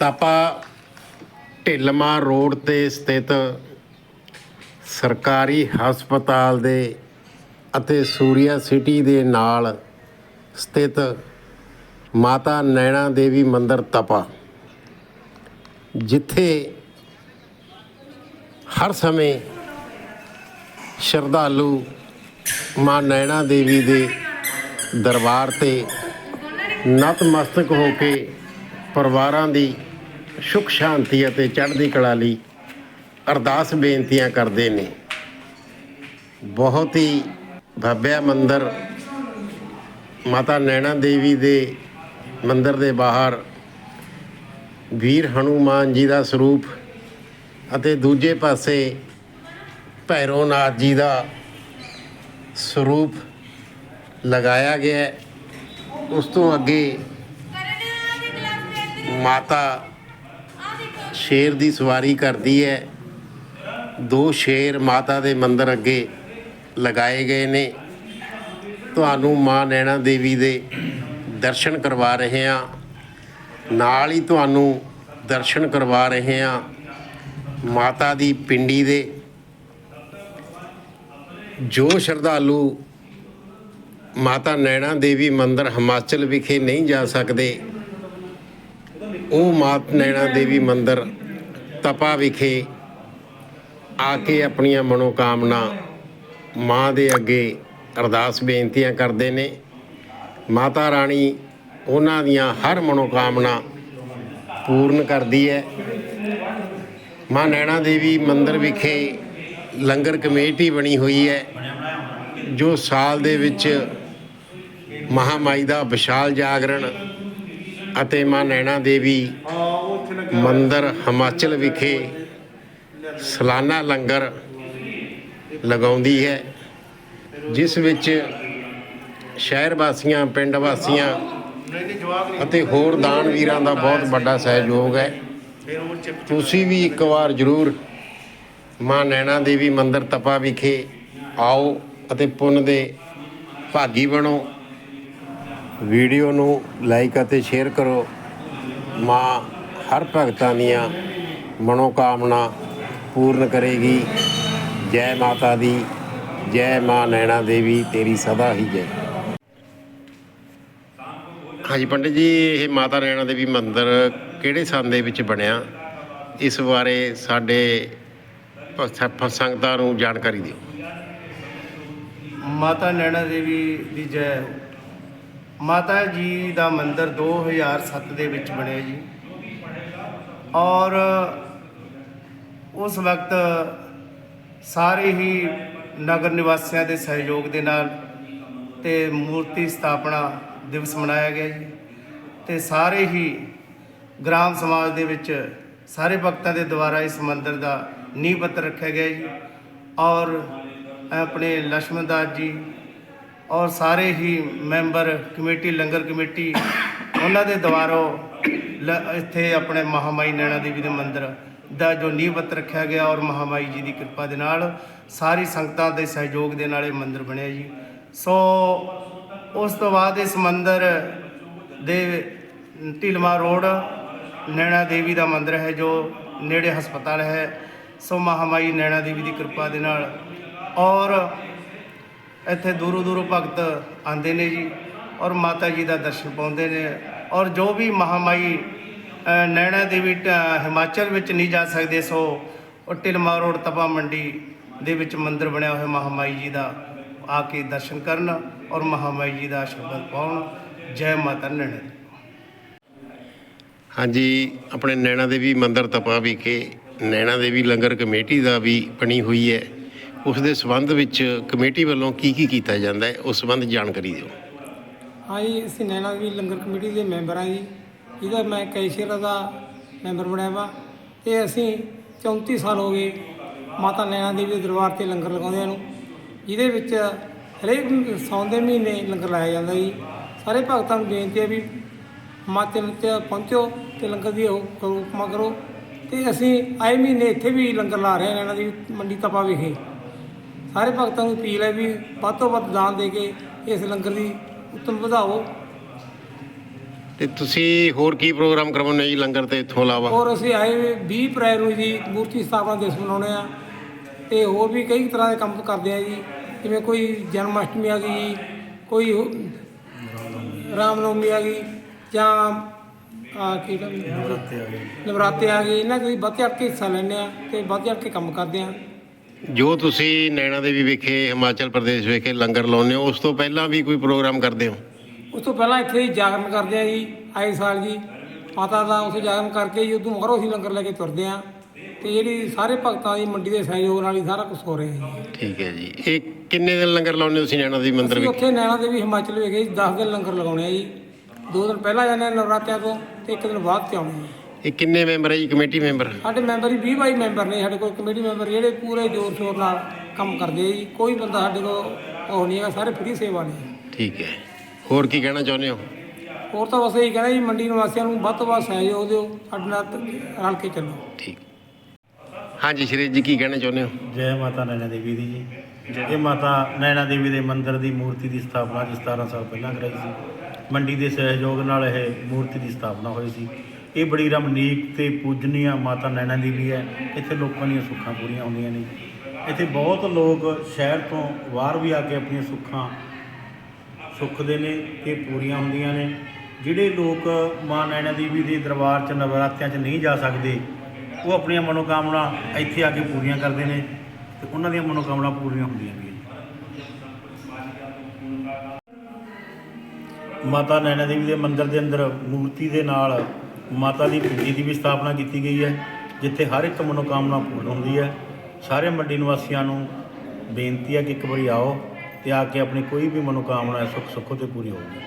ਤਪਾ ਢਿੱਲਮਾ road ਤੇ ਸਥਿਤ ਸਰਕਾਰੀ ਹਸਪਤਾਲ ਦੇ ਅਤੇ ਸੂਰਿਆ ਸਿਟੀ ਦੇ ਨਾਲ ਸਥਿਤ ਮਾਤਾ ਨੈਣਾ ਦੇਵੀ ਮੰਦਿਰ ਤਪਾ, ਜਿੱਥੇ ਹਰ ਸਮੇਂ ਸ਼ਰਧਾਲੂ ਮਾਂ ਨੈਣਾ ਦੇਵੀ ਦੇ ਦਰਬਾਰ ਤੇ ਨਤਮਸਤਕ ਹੋ ਕੇ ਪਰਿਵਾਰਾਂ ਦੀ ਸੁਖ ਸ਼ਾਂਤੀ ਅਤੇ ਚੜ੍ਹਦੀ ਕਲਾ ਲਈ ਅਰਦਾਸ ਬੇਨਤੀਆਂ ਕਰਦੇ ਨੇ। ਬਹੁਤ ਹੀ ਭਵਿਆ ਮੰਦਰ ਮਾਤਾ ਨੈਣਾ ਦੇਵੀ ਦੇ ਮੰਦਰ ਦੇ ਬਾਹਰ ਵੀਰ ਹਨੂਮਾਨ ਜੀ ਦਾ ਸਰੂਪ ਅਤੇ ਦੂਜੇ ਪਾਸੇ ਭੈਰੋਨਾਥ ਜੀ ਦਾ ਸਰੂਪ ਲਗਾਇਆ ਗਿਆ ਉਸ ਤੋਂ ਅੱਗੇ ਮਾਤਾ ਸ਼ੇਰ ਦੀ ਸਵਾਰੀ ਕਰਦੀ ਹੈ। ਦੋ ਸ਼ੇਰ ਮਾਤਾ ਦੇ ਮੰਦਰ ਅੱਗੇ ਲਗਾਏ ਗਏ ਨੇ। ਤੁਹਾਨੂੰ ਮਾਂ ਨੈਣਾ ਦੇਵੀ ਦੇ ਦਰਸ਼ਨ ਕਰਵਾ ਰਹੇ ਹਾਂ। ਨਾਲ ਹੀ ਤੁਹਾਨੂੰ ਦਰਸ਼ਨ ਕਰਵਾ ਰਹੇ ਹਾਂ ਮਾਤਾ ਦੀ ਪਿੰਡੀ ਦੇ। ਜੋ ਸ਼ਰਧਾਲੂ ਮਾਤਾ ਨੈਣਾ ਦੇਵੀ ਮੰਦਰ ਹਿਮਾਚਲ ਵਿਖੇ ਨਹੀਂ ਜਾ ਸਕਦੇ ਉਹ ਮਾਤ ਨੈਣਾ ਦੇਵੀ ਮੰਦਿਰ ਤਪਾ ਵਿਖੇ ਆ ਕੇ ਆਪਣੀਆਂ ਮਨੋਕਾਮਨਾ ਮਾਂ ਦੇ ਅੱਗੇ ਅਰਦਾਸ ਬੇਨਤੀਆਂ ਕਰਦੇ ਨੇ। ਮਾਤਾ ਰਾਣੀ ਉਹਨਾਂ ਦੀਆਂ ਹਰ ਮਨੋਕਾਮਨਾ ਪੂਰਨ ਕਰਦੀ ਹੈ। ਮਾਂ ਨੈਣਾ ਦੇਵੀ ਮੰਦਿਰ ਵਿਖੇ ਲੰਗਰ ਕਮੇਟੀ ਬਣੀ ਹੋਈ ਹੈ, ਜੋ ਸਾਲ ਦੇ ਵਿੱਚ ਮਹਾਮਾਈ ਦਾ ਵਿਸ਼ਾਲ ਜਾਗਰਣ ਅਤੇ ਮਾਂ ਨੈਣਾ ਦੇਵੀ ਮੰਦਰ ਹਿਮਾਚਲ ਵਿਖੇ ਸਾਲਾਨਾ ਲੰਗਰ ਲਗਾਉਂਦੀ ਹੈ, ਜਿਸ ਵਿੱਚ ਸ਼ਹਿਰ ਵਾਸੀਆਂ, ਪਿੰਡ ਵਾਸੀਆਂ ਅਤੇ ਹੋਰ ਦਾਨ ਵੀਰਾਂ ਦਾ ਬਹੁਤ ਵੱਡਾ ਸਹਿਯੋਗ ਹੈ। ਤੁਸੀਂ ਵੀ ਇੱਕ ਵਾਰ ਜ਼ਰੂਰ ਮਾਂ ਨੈਣਾ ਦੇਵੀ ਮੰਦਿਰ ਤਪਾ ਵਿਖੇ ਆਓ ਅਤੇ ਪੁੰਨ ਦੇ ਭਾਗੀ ਬਣੋ। ਵੀਡੀਓ ਨੂੰ ਲਾਈਕ ਅਤੇ ਸ਼ੇਅਰ ਕਰੋ। ਮਾਂ ਹਰ ਭਗਤਾਂ ਦੀਆਂ ਮਨੋਕਾਮਨਾ ਪੂਰਨ ਕਰੇਗੀ। ਜੈ ਮਾਤਾ ਦੀ, ਜੈ ਮਾਂ ਨੈਣਾ ਦੇਵੀ, ਤੇਰੀ ਸਦਾ ਹੀ ਜੈ। ਹਾਂਜੀ ਪੰਡਿਤ ਜੀ, ਇਹ ਮਾਤਾ ਨੈਣਾ ਦੇਵੀ ਮੰਦਿਰ ਕਿਹੜੇ ਸੰਨ ਦੇ ਵਿੱਚ ਬਣਿਆ? ਇਸ ਬਾਰੇ ਸਾਡੇ ਸੰਗਤਾਂ ਨੂੰ ਜਾਣਕਾਰੀ ਦਿਓ। ਮਾਤਾ ਨੈਣਾ ਦੇਵੀ ਦੀ ਜੈ ਮਾਤਾ ਜੀ ਦਾ ਮੰਦਿਰ 2007 ਦੇ ਵਿੱਚ ਬਣਿਆ ਜੀ। ਔਰ ਉਸ ਵਕਤ ਸਾਰੇ ਹੀ ਨਗਰ ਨਿਵਾਸੀਆਂ ਦੇ ਸਹਿਯੋਗ ਦੇ ਨਾਲ ਤੇ ਮੂਰਤੀ ਸਥਾਪਨਾ ਦਿਵਸ ਮਨਾਇਆ ਗਿਆ ਜੀ। ਤੇ ਸਾਰੇ ਹੀ ਗ੍ਰਾਮ ਸਮਾਜ ਦੇ ਵਿੱਚ ਸਾਰੇ ਭਗਤਾਂ ਦੇ ਦੁਆਰਾ ਇਸ ਮੰਦਿਰ ਦਾ ਨੀਂਹ ਪੱਤਰ ਰੱਖਿਆ ਗਿਆ ਜੀ। ਔਰ ਆਪਣੇ ਲక్ష్ਮਣ ਦਾਸ ਜੀ ਔਰ ਸਾਰੇ ਹੀ ਮੈਂਬਰ ਕਮੇਟੀ, ਲੰਗਰ ਕਮੇਟੀ, ਉਹਨਾਂ ਦੇ ਦੁਆਰੋਂ ਲ- ਇੱਥੇ ਆਪਣੇ ਮਹਾਮਾਈ ਨੈਣਾ ਦੇਵੀ ਦੇ ਮੰਦਿਰ ਦਾ ਜੋ ਨੀਂਹ ਪੱਥਰ ਰੱਖਿਆ ਗਿਆ ਔਰ ਮਹਾਮਾਈ ਜੀ ਦੀ ਕਿਰਪਾ ਦੇ ਨਾਲ ਸਾਰੀ ਸੰਗਤਾਂ ਦੇ ਸਹਿਯੋਗ ਦੇ ਨਾਲ ਇਹ ਮੰਦਿਰ ਬਣਿਆ ਜੀ। ਸੋ ਉਸ ਤੋਂ ਬਾਅਦ ਇਸ ਮੰਦਿਰ ਦੇ ਢਿਲਮਾ ਰੋਡ ਨੈਣਾ ਦੇਵੀ ਦਾ ਮੰਦਿਰ ਹੈ ਜੋ ਨੇੜੇ ਹਸਪਤਾਲ ਹੈ। ਸੋ ਮਹਾਮਾਈ ਨੈਣਾ ਦੇਵੀ ਦੀ ਕਿਰਪਾ ਦੇ ਨਾਲ ਔਰ ਇੱਥੇ ਦੂਰੋਂ ਦੂਰੋਂ ਭਗਤ ਆਉਂਦੇ ਨੇ ਜੀ ਔਰ ਮਾਤਾ ਜੀ ਦਾ ਦਰਸ਼ਨ ਪਾਉਂਦੇ ਨੇ ਔਰ ਜੋ ਵੀ ਮਹਾਮਾਈ ਨੈਣਾ ਦੇਵੀ ਹਿਮਾਚਲ ਵਿੱਚ ਨਹੀਂ ਜਾ ਸਕਦੇ ਸੋ ਉਹ ਢਿਲਮਾ ਰੋਡ ਤਪਾ ਮੰਡੀ ਦੇ ਵਿੱਚ ਮੰਦਿਰ ਬਣਿਆ ਹੋਇਆ ਮਹਾਮਾਈ ਜੀ ਦਾ ਆ ਕੇ ਦਰਸ਼ਨ ਕਰਨ ਔਰ ਮਹਾਮਾਈ ਜੀ ਦਾ ਆਸ਼ੀਰਵਾਦ ਪਾਉਣ। ਜੈ ਮਾਤਾ ਨੈਣਾ ਹਾਂਜੀ, ਆਪਣੇ ਨੈਣਾ ਦੇਵੀ ਮੰਦਿਰ ਤਪਾ ਵਿਖੇ ਨੈਣਾ ਦੇਵੀ ਲੰਗਰ ਕਮੇਟੀ ਦਾ ਵੀ ਬਣੀ ਹੋਈ ਹੈ। ਉਸ ਦੇ ਸੰਬੰਧ ਵਿੱਚ ਕਮੇਟੀ ਵੱਲੋਂ ਕੀ ਕੀ ਕੀਤਾ ਜਾਂਦਾ ਹੈ, ਉਸ ਸੰਬੰਧ ਜਾਣਕਾਰੀ ਦਿਓ। ਹਾਂ ਜੀ, ਅਸੀਂ ਨੈਣਾ ਦੇਵੀ ਲੰਗਰ ਕਮੇਟੀ ਦੇ ਮੈਂਬਰ ਹਾਂ ਜੀ। ਇਹਦਾ ਮੈਂ ਕੈਸ਼ੀਅਰ ਦਾ ਮੈਂਬਰ ਬਣਿਆ ਵਾ ਤੇ ਅਸੀਂ 34 ਸਾਲ ਹੋ ਗਏ ਮਾਤਾ ਨੈਣਾ ਦੇਵੀ ਦੇ ਦਰਬਾਰ ਤੇ ਲੰਗਰ ਲਗਾਉਂਦੇ ਨੂੰ। ਜਿਹਦੇ ਵਿੱਚ ਹਰੇਕ ਸੌਣ ਦੇ ਮਹੀਨੇ ਲੰਗਰ ਲਾਇਆ ਜਾਂਦਾ ਜੀ। ਸਾਰੇ ਭਗਤਾਂ ਨੂੰ ਬੇਨਤੀ ਹੈ ਵੀ ਹਿਮਾਚਲ ਚ ਪਹੁੰਚੋ ਤੇ ਲੰਗਰ ਦੀ ਕਰੋ, ਉਪਮਾ ਕਰੋ। ਤੇ ਅਸੀਂ ਆਏ ਮਹੀਨੇ ਇੱਥੇ ਵੀ ਲੰਗਰ ਲਾ ਰਹੇ ਹਾਂ ਨੈਣਾ ਦੇਵੀ ਮੰਡੀ ਤਪਾ ਵਿਖੇ। ਸਾਰੇ ਭਗਤਾਂ ਨੂੰ ਅਪੀਲ ਹੈ ਵੀ ਵੱਧ ਤੋਂ ਵੱਧ ਦਾਨ ਦੇ ਕੇ ਇਸ ਲੰਗਰ ਦੀ ਉਤਮ ਵਧਾਓ ਤੇ ਤੁਸੀਂ ਹੋਰ ਕੀ ਪ੍ਰੋਗਰਾਮ ਕਰਵਾਉਂਦੇ ਜੀ ਲੰਗਰ ਤੇ ਇਥੋਂ ਇਲਾਵਾ? ਔਰ ਅਸੀਂ ਆਏ ਹੋਏ 20 ਅਪ੍ਰੈਲ ਨੂੰ ਜੀ ਮੂਰਤੀ ਸਥਾਪਨਾ ਦਿਵਸ ਮਨਾਉਂਦੇ ਆ ਤੇ ਹੋਰ ਵੀ ਕਈ ਤਰ੍ਹਾਂ ਦੇ ਕੰਮ ਕਰਦੇ ਆ ਜੀ ਜਿਵੇਂ ਕੋਈ ਜਨਮ ਅਸ਼ਟਮੀ ਆ ਗਈ ਜੀ ਕੋਈ ਹੋ- ਰਾਮ ਨਵਮੀ ਆ ਗਈ ਜਾਂ ਆ ਕੀ ਕਹਿੰਦੇ ਨਵਰਾਤੇ ਆ ਗਏ। ਇਹਨਾਂ ਦੇ ਵੱਧ ਚੜ੍ਹ ਕੇ ਹਿੱਸਾ ਲੈਂਦੇ ਆ ਤੇ ਵੱਧ ਚੜ੍ਹ ਕੇ ਕੰਮ ਕਰਦੇ ਆ ਜੋ ਤੁਸੀਂ ਨੈਣਾ ਦੇਵੀ ਵਿਖੇ ਹਿਮਾਚਲ ਪ੍ਰਦੇਸ਼ ਵਿਖੇ ਲੰਗਰ ਲਾਉਂਦੇ ਹੋ ਉਸ ਤੋਂ ਪਹਿਲਾਂ ਵੀ ਕੋਈ ਪ੍ਰੋਗਰਾਮ ਕਰਦੇ ਹੋ? ਉਸ ਤੋਂ ਪਹਿਲਾਂ ਇੱਥੇ ਹੀ ਜਾਗਰਣ ਕਰਦੇ ਆ ਜੀ ਆਏ ਸਾਲ ਜੀ। ਮਾਤਾ ਦਾ ਉੱਥੇ ਜਾਗਰਣ ਕਰਕੇ ਜੀ ਉਦੋਂ ਮਗਰੋਂ ਅਸੀਂ ਲੰਗਰ ਲੈ ਕੇ ਤੁਰਦੇ ਆ। ਤੇ ਜਿਹੜੀ ਸਾਰੇ ਭਗਤਾਂ ਦੀ ਮੰਡੀ ਦੇ ਸਹਿਯੋਗ ਨਾਲ ਹੀ ਸਾਰਾ ਕੁਝ ਹੋ ਰਿਹਾ ਜੀ। ਠੀਕ ਹੈ ਜੀ। ਇਹ ਕਿੰਨੇ ਦਿਨ ਲੰਗਰ ਲਾਉਂਦੇ ਹੋ ਤੁਸੀਂ ਨੈਣਾ ਦੇਵੀ ਮੰਦਿਰ ਅਸੀਂ ਵਿਖੇ? ਉੱਥੇ ਨੈਣਾ ਦੇਵੀ ਹਿਮਾਚਲ ਵਿਖੇ 10 ਦਿਨ ਲੰਗਰ ਲਗਾਉਣੇ ਆ ਜੀ। ਦੋ ਦਿਨ ਪਹਿਲਾਂ ਜਾਂਦੇ ਆ ਨਵਰਾਤਰਿਆਂ ਤੋਂ ਤੇ ਇੱਕ ਦਿਨ ਬਾਅਦ ਤੇ ਆਉਣੇ ਆ ਇਹ ਕਿੰਨੇ ਮੈਂਬਰ ਹੈ ਜੀ ਕਮੇਟੀ ਮੈਂਬਰ? ਸਾਡੇ ਮੈਂਬਰ ਹੀ 20 ਬਾਈ ਮੈਂਬਰ ਨੇ ਸਾਡੇ ਕੋਲ ਕਮੇਟੀ ਮੈਂਬਰ ਜਿਹੜੇ ਪੂਰੇ ਜ਼ੋਰ ਸ਼ੋਰ ਨਾਲ ਕੰਮ ਕਰਦੇ ਆ ਜੀ। ਕੋਈ ਬੰਦਾ ਸਾਡੇ ਕੋਲ ਉਹ ਨਹੀਂ ਹੈਗਾ ਸਾਰੇ ਫ੍ਰੀ ਸੇਵਾ ਨੇ। ਠੀਕ ਹੈ। ਹੋਰ ਕੀ ਕਹਿਣਾ ਚਾਹੁੰਦੇ ਹੋ? ਹੋਰ ਤਾਂ ਬਸ ਇਹੀ ਕਹਿਣਾ ਜੀ ਮੰਡੀ ਨਿਵਾਸੀਆਂ ਨੂੰ ਵੱਧ ਤੋਂ ਵੱਧ ਸਹਿਯੋਗ ਦਿਓ ਸਾਡੇ ਨਾਲ ਰਲ ਕੇ ਚੱਲੋ। ਠੀਕ। ਹਾਂਜੀ ਸ਼੍ਰੀ ਜੀ ਕੀ ਕਹਿਣਾ ਚਾਹੁੰਦੇ ਹੋ? ਜੈ ਮਾਤਾ ਨੈਣਾ ਦੇਵੀ ਦੀ ਜੀ। ਇਹ ਮਾਤਾ ਨੈਣਾ ਦੇਵੀ ਦੇ ਮੰਦਿਰ ਦੀ ਮੂਰਤੀ ਦੀ ਸਥਾਪਨਾ ਜੀ 17 ਸਾਲ ਪਹਿਲਾਂ ਕਰਾਈ ਸੀ। ਮੰਡੀ ਦੇ ਸਹਿਯੋਗ ਨਾਲ ਇਹ ਮੂਰਤੀ ਦੀ ਸਥਾਪਨਾ ਹੋਈ ਸੀ। ਇਹ ਬੜੀ ਰਮਨੀਕ ਤੇ ਪੂਜਨੀਆ ਮਾਤਾ ਨੈਣਾ ਦੇਵੀ ਹੈ। ਇੱਥੇ ਲੋਕਾਂ ਦੀਆਂ ਸੁੱਖਾਂ ਪੂਰੀਆਂ ਹੁੰਦੀਆਂ ਨੇ। ਇੱਥੇ ਬਹੁਤ ਲੋਕ ਸ਼ਹਿਰ ਤੋਂ ਬਾਹਰ ਵੀ ਆ ਕੇ ਆਪਣੀਆਂ ਸੁੱਖਾਂ ਸੁੱਖਦੇ ਨੇ ਤੇ ਪੂਰੀਆਂ ਹੁੰਦੀਆਂ ਨੇ। ਜਿਹੜੇ ਲੋਕ ਮਾਂ ਨੈਣਾ ਦੇਵੀ ਦੇ ਦਰਬਾਰ 'ਚ ਨਵਰਾਤਿਆਂ 'ਚ ਨਹੀਂ ਜਾ ਸਕਦੇ, ਉਹ ਆਪਣੀਆਂ ਮਨੋਕਾਮਨਾ ਇੱਥੇ ਆ ਕੇ ਪੂਰੀਆਂ ਕਰਦੇ ਨੇ ਤੇ ਉਹਨਾਂ ਦੀਆਂ ਮਨੋਕਾਮਨਾ ਪੂਰੀਆਂ ਹੁੰਦੀਆਂ ਵੀ ਮਾਤਾ ਨੈਣਾ ਦੇਵੀ ਦੇ ਮੰਦਿਰ ਦੇ ਅੰਦਰ ਮੂਰਤੀ ਦੇ ਨਾਲ ਮਾਤਾ ਦੀ ਪਿੰਡੀ ਦੀ ਵੀ ਸਥਾਪਨਾ ਕੀਤੀ ਗਈ ਹੈ, ਜਿੱਥੇ ਹਰ ਇੱਕ ਮਨੋਕਾਮਨਾ ਪੂਰਨ ਹੁੰਦੀ ਹੈ। ਸਾਰੇ ਮੰਡੀ ਨਿਵਾਸੀਆਂ ਨੂੰ ਬੇਨਤੀ ਹੈ ਕਿ ਇੱਕ ਵਾਰੀ ਆਓ ਤੇ ਆ ਕੇ ਆਪਣੀ ਕੋਈ ਵੀ ਮਨੋਕਾਮਨਾ ਹੈ ਸੁੱਖ ਸੁੱਖੋ ਤੇ ਪੂਰੀ ਹੋਊਗੀ।